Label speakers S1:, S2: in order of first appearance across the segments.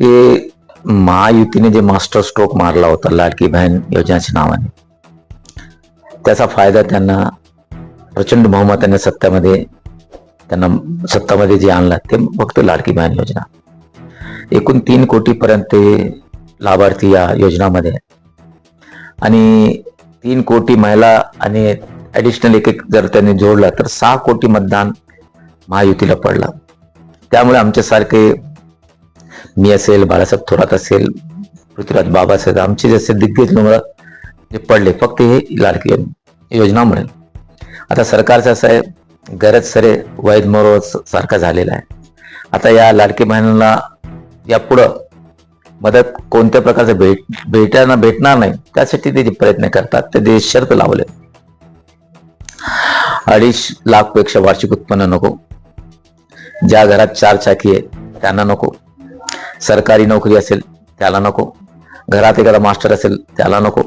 S1: की महायुतीने जे master stroke मारला होता लाडकी बहन योजनेच्या नावाने. त्याचा फायदा त्यांना प्रचंड बहुमताने सत्तामध्ये त्यांना सत्तामध्ये जे आणला ते फक्त लाडकी बहन योजना. एकूण तीन कोटी पर्यंत ते लाभार्थी या योजनामध्ये आणि तीन कोटी महिला आणि ऍडिशनल एक एक जर त्यांनी जोडला तर सहा कोटी मतदान महायुतीला पडला. त्यामुळे आमच्यासारखे मी असेल बाळासाहेब थोरात असेल पृथ्वीराज बाबासाहेब आमचे जसे दिग्गज लोक जे पडले फक्त हे लाडकी योजनामुळे आता सरकारचं असं आहे गरज सरे वैद मोरो सारखा झालेला आहे. आता या लाडकी बहिणीला यापुढं मदत कोणत्या प्रकारचं भेट भेटायला भेटणार नाही त्यासाठी ते जे प्रयत्न करतात ते ते शर्त लावले. अडीच लाखपेक्षा वार्षिक उत्पन्न नको. ज्या घरात चार चाकी आहे त्यांना नको. सरकारी नोकरी असेल त्याला नको. घरात एखादा मास्टर असेल त्याला नको.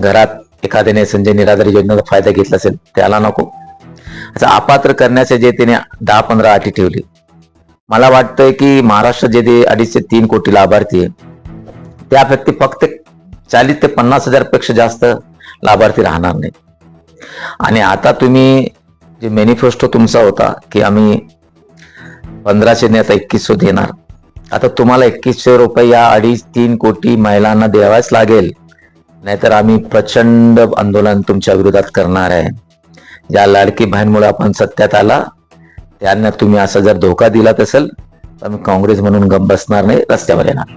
S1: घरात एखाद्याने संजय निराधार योजनेचा फायदा घेतला असेल त्याला नको. असं अपात्र करण्याचे जे त्याने दहा पंधरा अटी ठेवली. मला वाटतंय की महाराष्ट्र जे ते अडीचशे तीन कोटी लाभार्थी आहे त्या व्यक्ती फक्त चाळीस ते पन्नास हजारपेक्षा जास्त लाभार्थी राहणार नाही आणि आता तुम्ही जे मॅनिफेस्टो तुमचा होता की आम्ही पंधराशे नाही आता एकवीसशे देणार. आता तुम्हाला एकवीसशे रुपये या अडीच तीन कोटी महिलांना द्यावाच लागेल. नाहीतर आम्ही प्रचंड आंदोलन तुमच्या विरोधात करणार आहे. ज्या लाडकी बहीणमुळे आपण सत्यात आला त्यांना तुम्ही असा जर धोका दिलात असेल तर आम्ही काँग्रेस म्हणून गप बसणार नाही रस्त्यावर येणार.